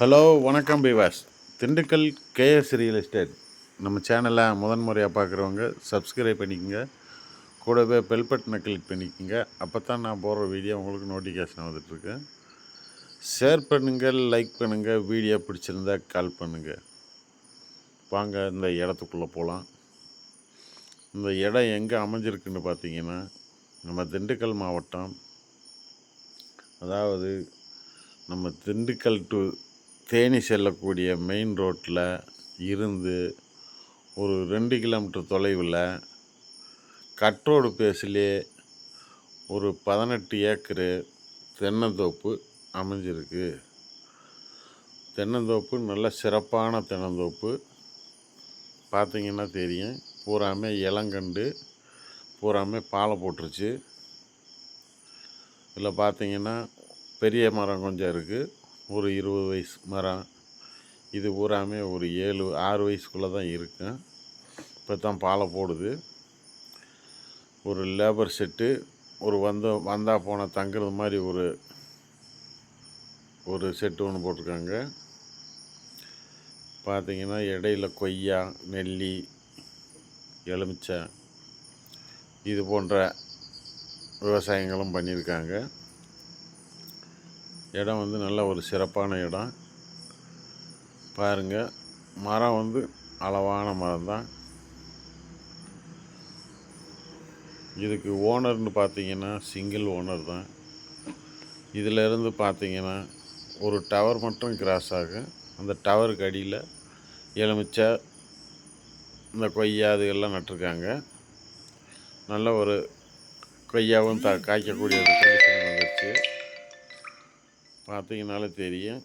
Hello வணக்கம் பிவாஸ் Dindigul KS real estate நம்ம சேனலை முதன் முறையாக பார்க்குறவங்க சப்ஸ்கிரைப் பண்ணிக்கோங்க. கூடவே பெல் பட்டனை கிளிக் பண்ணிக்கோங்க. அப்போ தான் நான் போடுற வீடியோ உங்களுக்கு நோட்டிஃபிகேஷன் வந்துட்டுருக்கு. ஷேர் பண்ணுங்கள் லைக் பண்ணுங்கள் வீடியோ பிடிச்சிருந்தா கால் பண்ணுங்கள் வாங்க இந்த இடத்துக்குள்ளே போகலாம் இந்த இடம் எங்கே அமைஞ்சிருக்குன்னு பார்த்தீங்கன்னா நம்ம திண்டுக்கல் மாவட்டம். அதாவது நம்ம திண்டுக்கல் டு தேனி செல்லக்கூடிய மெயின் ரோட்டில் இருந்து ஒரு ரெண்டு கிலோமீட்டர் தொலைவில் கட்ரோடு பேஸ்லே ஒரு பதினெட்டு ஏக்கரு தென்னந்தோப்பு அமைஞ்சிருக்கு. தென்னந்தோப்பு நல்ல சிறப்பான தென்னந்தோப்பு. பார்த்தீங்கன்னா தெரியும். பூராமே இளங்கண்டு பூராமே பாலை போட்டுருச்சு. இதில் பார்த்தீங்கன்னா பெரிய மரம் கொஞ்சம் இருக்குது ஒரு இருபது வயசு மரம். இது பூராமே ஒரு ஏழு ஆறு வயசுக்குள்ளே தான் இருக்கும் இப்போ தான் பாலை போடுது. ஒரு லேபர் செட்டு ஒரு வந்த வந்தால் போனால் தங்குறது மாதிரி ஒரு ஒரு செட்டு ஒன்று போட்டிருக்காங்க. பார்த்தீங்கன்னா இடையில கொய்யா நெல்லி எலுமிச்சை இது போன்ற விவசாயங்களும் பண்ணியிருக்காங்க. இடம் வந்து நல்ல ஒரு சிறப்பான இடம். பாருங்கள் மரம் வந்து அளவான மரம் தான். இதுக்கு ஓனர்னு பார்த்தீங்கன்னா சிங்கிள் ஓனர் தான். இதிலிருந்து பார்த்தீங்கன்னா ஒரு டவர் மட்டும் கிராஸ் ஆகும். அந்த டவருக்கு அடியில் எலுமிச்சை இந்த கொய்யா அதுகெல்லாம் நட்டிருக்காங்க. நல்ல ஒரு கொய்யாவும் த காய்க்கக்கூடிய ஒரு வந்துருச்சு பார்த்தீங்கனாலே தெரியும்.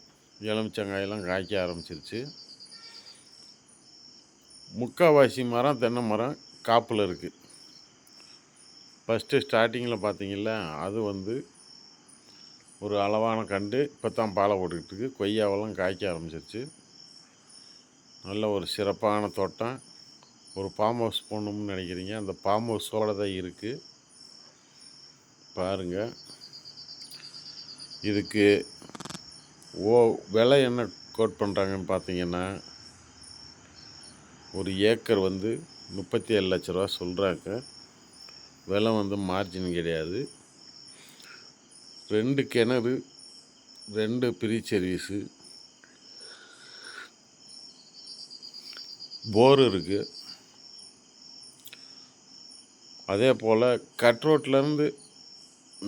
எலுமிச்சங்காயெல்லாம் காய்க்க ஆரம்பிச்சிருச்சு. முக்கால்வாசி மரம் தென்னை மரம் காப்பில் இருக்குது ஃபஸ்ட்டு ஸ்டார்டிங்கில் பார்த்தீங்கள அது வந்து ஒரு அளவான கண்டு இப்போ தான் பாலை போட்டுக்கிட்டு இருக்கு கொய்யாவெல்லாம் காய்க்க ஆரம்பிச்சிருச்சு. நல்ல ஒரு சிறப்பான தோட்டம். ஒரு ஃபார்ம் ஹவுஸ் போடணும்னு நினைக்கிறீங்க. அந்த ஃபார்ம் ஹவுஸோடு தான் இருக்குது பாருங்கள் இதுக்கு ஓ விலை என்ன கோட் பண்ணுறாங்கன்னு பார்த்தீங்கன்னா ஒரு ஏக்கர் வந்து முப்பத்தி ஏழு லட்ச ரூபா சொல்கிறாங்க விலை வந்து மார்ஜின் கிடையாது. ரெண்டு கிணறு ரெண்டு ப்ரீ சர்வீஸு போர் இருக்குது அதே போல் கட் ரோட்லேருந்து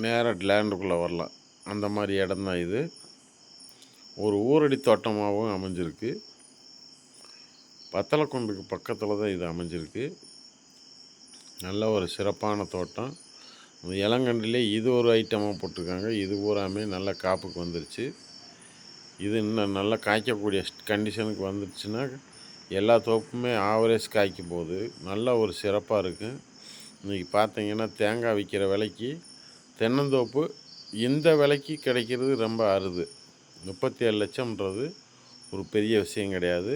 நேராக லேண்டுக்குள்ளே வரலாம். அந்த மாதிரி இடம் தான் இது. ஒரு ஊரடி தோட்டமாகவும் அமைஞ்சிருக்கு. பத்தலக்குண்டுக்கு பக்கத்தில் தான் இது அமைஞ்சிருக்கு. நல்ல ஒரு சிறப்பான தோட்டம். அந்த இளங்கண்டிலே இது ஒரு ஐட்டமாக போட்டிருக்காங்க. இது பூராமே நல்ல காப்புக்கு வந்துருச்சு. இது இன்னும் நல்லா காய்க்கக்கூடிய கண்டிஷனுக்கு வந்துருச்சுன்னா எல்லா தோப்புமே ஆவரேஜ் காய்க்கும் போகுது. நல்ல ஒரு சிறப்பாக இருக்குது இன்றைக்கி பார்த்தீங்கன்னா தேங்காய் விற்கிற விலைக்கு தென்னந்தோப்பு இந்த விலைக்கு கிடைக்கிறது ரொம்ப அருது. முப்பத்தி ஏழு லட்சம்ன்றது ஒரு பெரிய விஷயம் கிடையாது.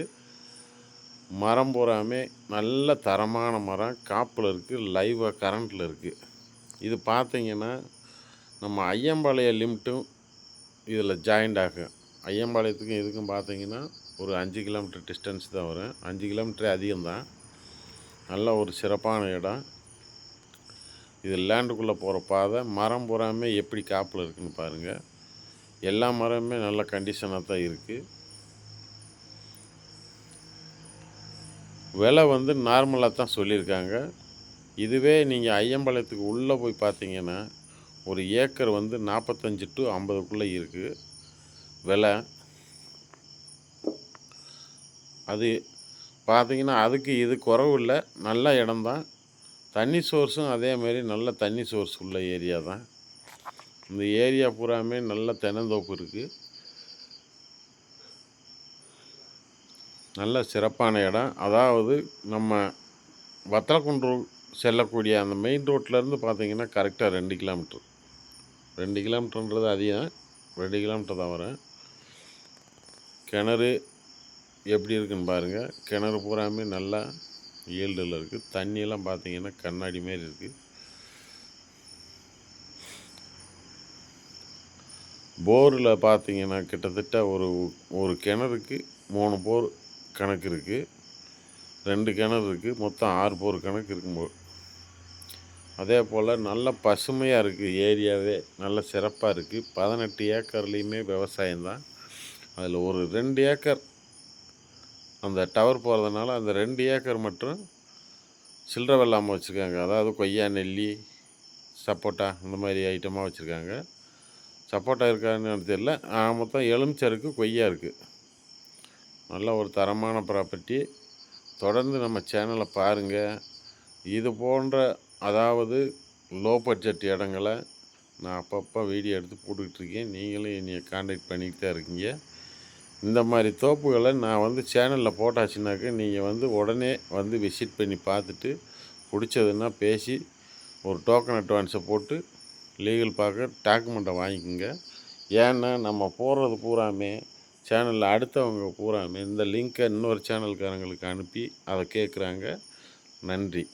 மரம் பூராமே நல்ல தரமான மரம். காப்பில் இருக்குது லைவாக கரண்ட்டில் இருக்குது இது பார்த்திங்கன்னா நம்ம ஐயம்பாளைய லிமிட்டும் இதில் ஜாயிண்ட் ஆகும். ஐயம்பாளையத்துக்கும் இதுக்கும் பார்த்தீங்கன்னா ஒரு அஞ்சு கிலோமீட்டர் டிஸ்டன்ஸ் தான் வரும். அஞ்சு கிலோமீட்டரே அதிகம்தான். நல்ல ஒரு சிறப்பான இடம். இது லேண்டுக்குள்ளே போகிற பாதை மரம் பூராமே எப்படி காப்பில் இருக்குன்னு பாருங்கள் எல்லா மரமுமே நல்ல கண்டிஷனாக தான் இருக்குது விலை வந்து நார்மலாக தான் சொல்லியிருக்காங்க. இதுவே நீங்கள் ஐயம்பாளையத்துக்கு உள்ளே போய் பார்த்தீங்கன்னா ஒரு ஏக்கர் வந்து நாற்பத்தஞ்சு டு ஐம்பதுக்குள்ளே இருக்குது விலை. அது பார்த்தீங்கன்னா அதுக்கு இது குறவு இல்லை நல்ல இடம்தான். தண்ணி சோர்ஸும் அதேமாரி நல்ல தண்ணி சோர்ஸ் உள்ள ஏரியா தான். இந்த ஏரியா பூராமே நல்ல தென்னந்தோப்பு இருக்குது நல்ல சிறப்பான இடம். அதாவது நம்ம வத்தலக்குன்று செல்லக்கூடிய அந்த மெயின் ரோட்லேருந்து பார்த்தீங்கன்னா கரெக்டாக ரெண்டு கிலோமீட்ரு ரெண்டு கிலோமீட்டர்ன்றது அதிகம். ரெண்டு கிலோமீட்டர் தான் வரும். கிணறு எப்படி இருக்குன்னு பாருங்கள் கிணறு பூராமே நல்லா ஈல்டில் இருக்குது தண்ணியெல்லாம் பார்த்தீங்கன்னா கண்ணாடி மாரி இருக்குது போரில் பார்த்தீங்கன்னா கிட்டத்தட்ட ஒரு ஒரு கிணறுக்கு மூணு போர் கணக்கு இருக்குது ரெண்டு கிணறு இருக்குது மொத்தம் ஆறு போர் கணக்கு இருக்கும்போது அதே போல் நல்ல பசுமையாக இருக்குது ஏரியாவே. நல்ல சிறப்பாக இருக்குது பதினெட்டு ஏக்கர்லேயுமே விவசாயம்தான் அதில் ஒரு ரெண்டு ஏக்கர் அந்த டவர் போகிறதுனால அந்த ரெண்டு ஏக்கர் மட்டும் சில்லற வெள்ளாமல் வச்சுருக்காங்க. அதாவது கொய்யா நெல்லி சப்போட்டா இந்த மாதிரி ஐட்டமாக வச்சுருக்காங்க. சப்போட்டா இருக்கான்னு தெரியல. ஆக மொத்தம் எலுமிச்சை இருக்குது கொய்யா இருக்குது நல்ல ஒரு தரமான ப்ராப்பர்ட்டி. தொடர்ந்து நம்ம சேனலை பாருங்கள் இது போன்ற அதாவது லோ பட்ஜெட் இடங்களை நான் அப்பப்போ வீடியோ எடுத்து போட்டுக்கிட்டு இருக்கேன். நீங்களும் என்னை காண்டாக்ட் பண்ணிக்கிட்டு தான் இருக்கீங்க. இந்த மாதிரி தோப்புகளை நான் வந்து சேனலில் போட்டாச்சுனாக்க நீங்கள் வந்து உடனே வந்து விசிட் பண்ணி பார்த்துட்டு பிடிச்சதுன்னா பேசி ஒரு டோக்கன் அட்வான்ஸை போட்டு லீகல் பார்க்க டாக்குமெண்ட்டை வாங்கிக்கோங்க. ஏன்னா நம்ம போடுறது பூராமே சேனலில் அடுத்தவங்க பூராமே இந்த லிங்க்கை இன்னொரு சேனல்காரங்களுக்கு அனுப்பி அதை கேட்குறாங்க. நன்றி.